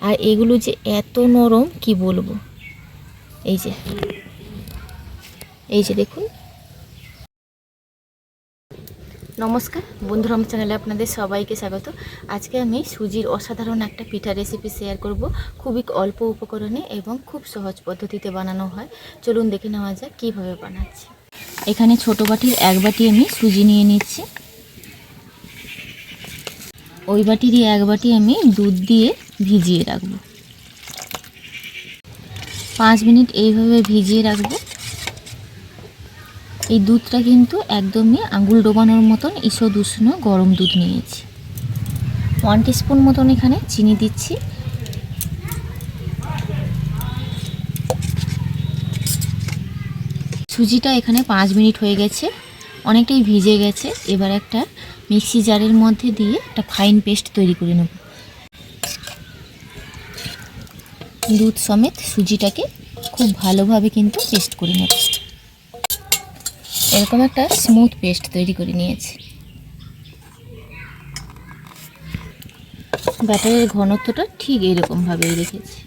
আর এগুলো যে এত নরম, কি বলব? এই যে। এই যে দেখুন। নমস্কার, বন্ধুরা, আমার চ্যানেলে আপনাদের সবাইকে স্বাগত। আজকে আমি সুজির অসাধারণ একটা পিঠা রেসিপি শেয়ার করব। খুবই অল্প উপকরণে এবং খুব সহজ পদ্ধতিতে বানানো হয়। চলুন দেখে নেওয়া যাক কীভাবে বানাচ্ছি। এখানে ছোট বাটির এক বাটি আমি সুজি নিয়ে নিচ্ছি। ওই বাটিরই এক বাটি আমি দুধ দিয়ে ভিজিয়ে রাখব। পাঁচ মিনিট এইভাবে ভিজিয়ে রাখব। এই দুধটা কিন্তু একদমই আঙুল ডোবানোর মতন ঈষদ উষ্ণ গরম দুধ নিয়েছি। ওয়ান টিস্পুন মতন এখানে চিনি দিচ্ছি। সুজিটা এখানে পাঁচ মিনিট হয়ে গেছে। অনেকটাই ভিজে গেছে। এবার একটা মিক্সি জারের মধ্যে দিয়ে একটা ফাইন পেস্ট তৈরি করে নেব। দুধ সমেত সুজিটাকে খুব ভালোভাবে কিন্তু পেস্ট করে নেব। এরকম একটা স্মুথ পেস্ট তৈরি করে নিয়েছি। ব্যাটারের ঘনত্বটা ঠিক এরকমভাবেই রেখেছি।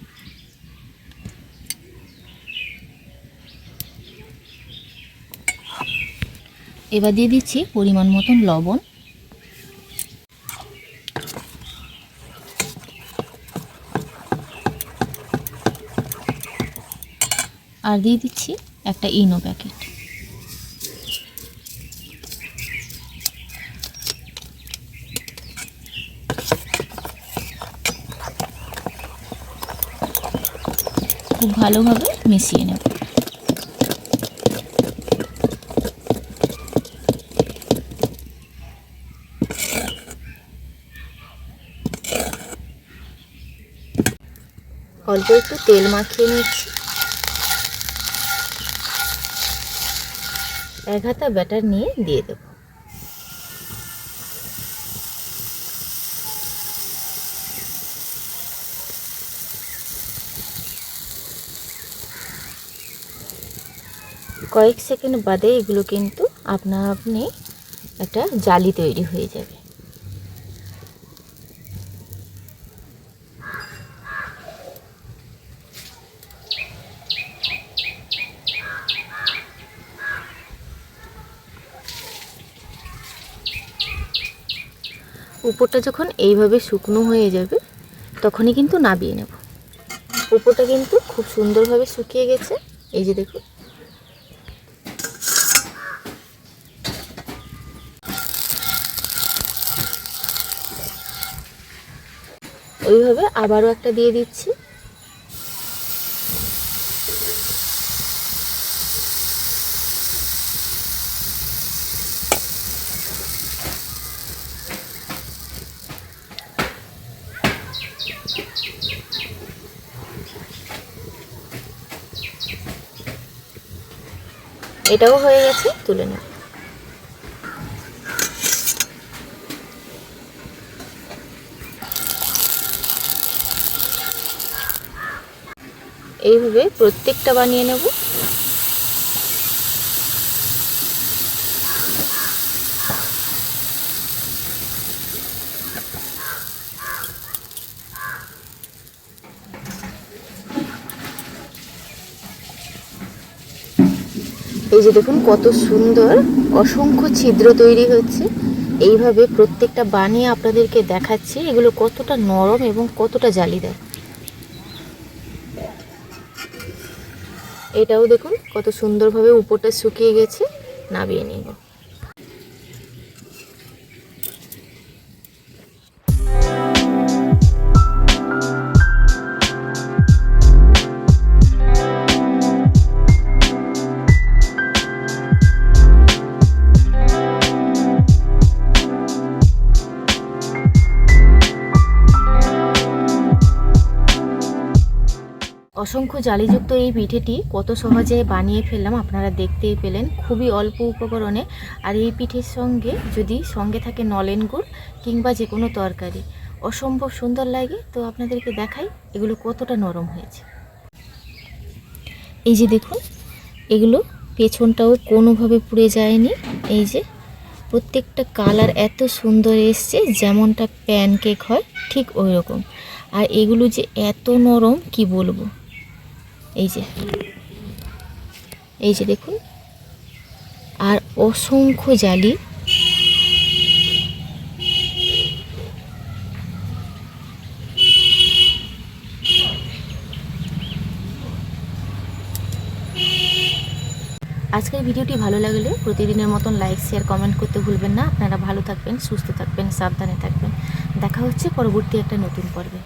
এবার দিয়ে দিচ্ছি পরিমাণ মতন লবণ। আর দিয়ে দিচ্ছি একটা ইনো প্যাকেট। খুব ভালোভাবে মিশিয়ে নেব। অল্প একটু তেল মাখিয়ে নিচ্ছি। এক হাতা ব্যাটার নিয়ে দিয়ে দেব। কয়েক সেকেন্ড বাদে এগুলো কিন্তু আপনা আপনি একটা জালি তৈরি হয়ে যাবে। উপরটা যখন এইভাবে শুকনো হয়ে যাবে, তখনই কিন্তু নাবিয়ে নেব। উপরটা কিন্তু খুব সুন্দরভাবে শুকিয়ে গেছে। এই যে দেখুন। ওইভাবে আবারও একটা দিয়ে দিচ্ছি। এটাও হয়ে গেছে তুলে নেব এইভাবে প্রত্যেকটা বানিয়ে নেব। এই যে দেখুন, কত সুন্দর, অসংখ্য ছিদ্র তৈরি হচ্ছে। এইভাবে প্রত্যেকটা বানিয়ে আপনাদেরকে দেখাচ্ছি, এগুলো কতটা নরম এবং কতটা জালিদার। এটাও দেখুন, কত সুন্দরভাবে উপরটা শুকিয়ে গেছে নামিয়ে নিব অসংখ্য জালিযুক্ত এই পিঠেটি কত সহজে বানিয়ে ফেললাম আপনারা দেখতেই পেলেন। খুবই অল্প উপকরণে। আর এই পিঠের সঙ্গে যদি সঙ্গে থাকে নলেন গুড় কিংবা যে কোনো তরকারি। অসম্ভব সুন্দর লাগে। তো আপনাদেরকে দেখাই এগুলো কতটা নরম হয়েছে। এই যে দেখুন, এগুলো পেছনটাও কোনোভাবে পুড়ে যায়নি। এই যে প্রত্যেকটা কালার এত সুন্দর এসছে, যেমনটা প্যানকেক হয়, ঠিক ওই রকম আর এগুলো যে এত নরম, কি বলব? এই যে এই যে দেখুন। আর অসংখ্য জালি। আজকের ভিডিওটি ভালো লাগলে প্রতিদিনের মতন লাইক শেয়ার কমেন্ট করতে ভুলবেন না। আপনারা ভালো থাকবেন, সুস্থ থাকবেন, সাবধানে থাকবেন। দেখা হচ্ছে পরবর্তী একটা নতুন পর্বে।